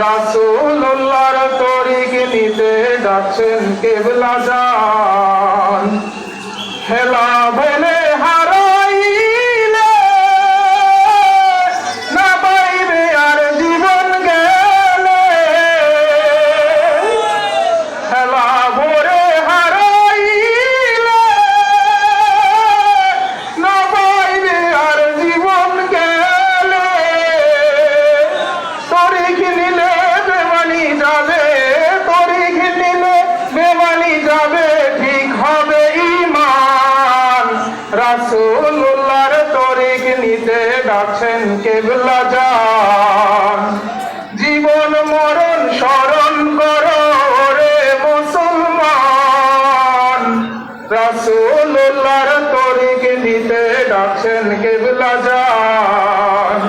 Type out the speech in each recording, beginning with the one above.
রাসূলুল্লাহর তরিক নিতে ডাকছেন কেবলা যান। হেলা নিতে কেবলা যান জীবন মরণ স্মরণ করো রে মুসলমান। রাসূলুল্লাহর তরিক নিতে ডাকছেন কেবলা যান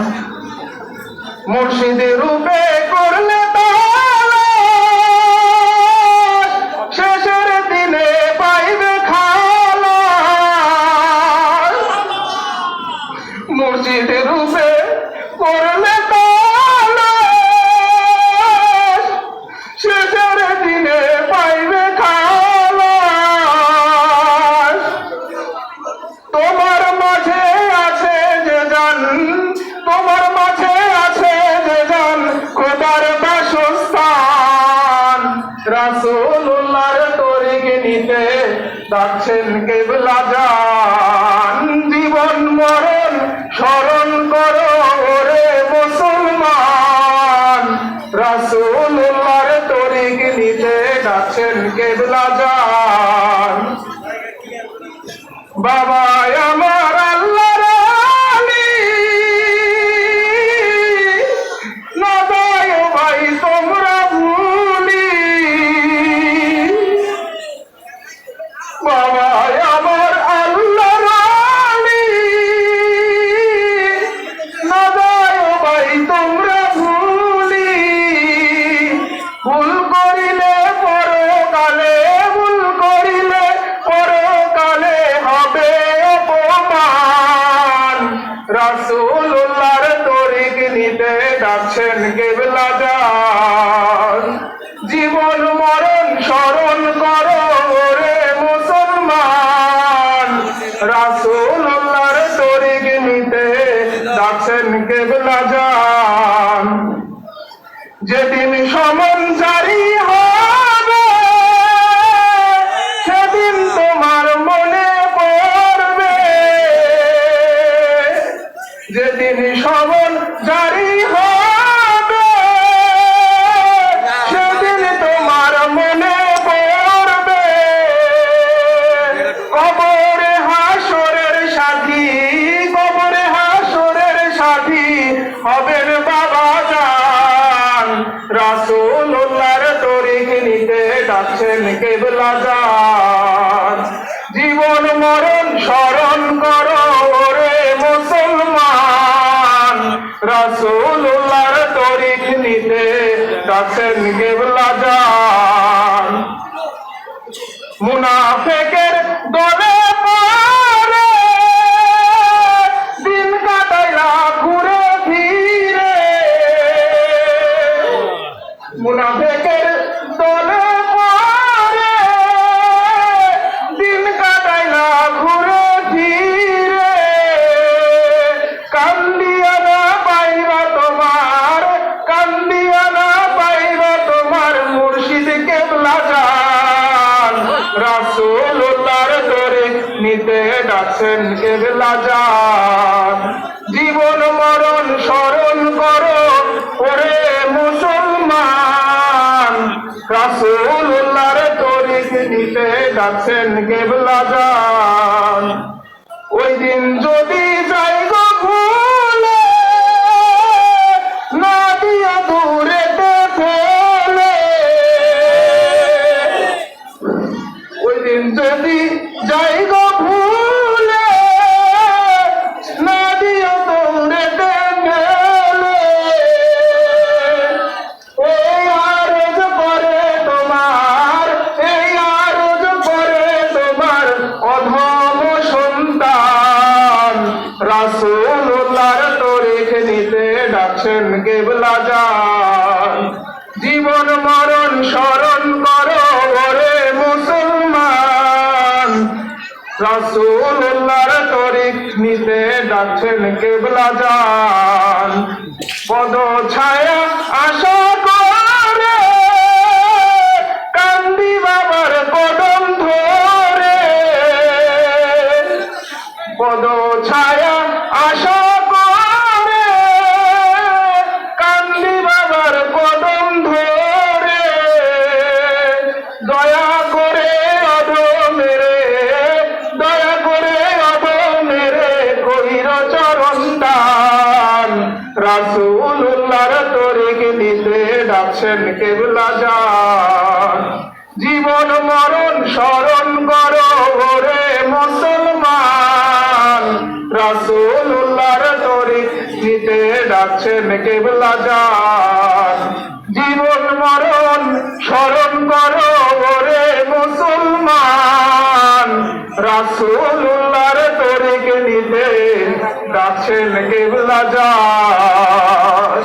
মুর্শিদ রূপে করলে শেষের দিনে রাসূলুল্লাহর তরিক নিতে ডাকছেন কেবলা জান জীবন মরণ স্মরণ করো রে মুসলমান। রাসূলুল্লাহর তরিক নিতে ডাকছেন কেবলা জান বাবা যান যেদিন সমন জারি হবে সেদিন তোমার মনে পড়বে। যেদিন সমন জারি হবে ডাকছেন কেবলা যান জীবন মরণ স্মরণ কর রে মুসলমান। রাসূলুল্লাহর তরিক নিতে ডাকছেন কেবলা যান মুনাফেকের দলে তার ধরে নিতে ডাকছেন কেবলা যান। জীবন মরণ স্মরণ করো ওরে মুসলমান। রাসুল্লাহর ধরে নিতে ডাকছেন কেবলা যান। ওই দিন যদি ডাকছেন কেবলা যান? জীবন মরণ স্মরণ করো ওরে মুসলমান। রাসূলুল্লাহর তরিক নিতে ডাকছেন কেবলা যান? পদ ছায়া আশা ডাকছেন কেবলা যান জীবন মরণ স্মরণ করো ওরে মুসলমান। রাসূলুল্লাহর তরিক নিতে ডাকছেন কেবলা যান জীবন মরণ স্মরণ করো ওরে মুসলমান। রাসূলুল্লাহর তরিক নিতে ডাকছেন কেবলা যান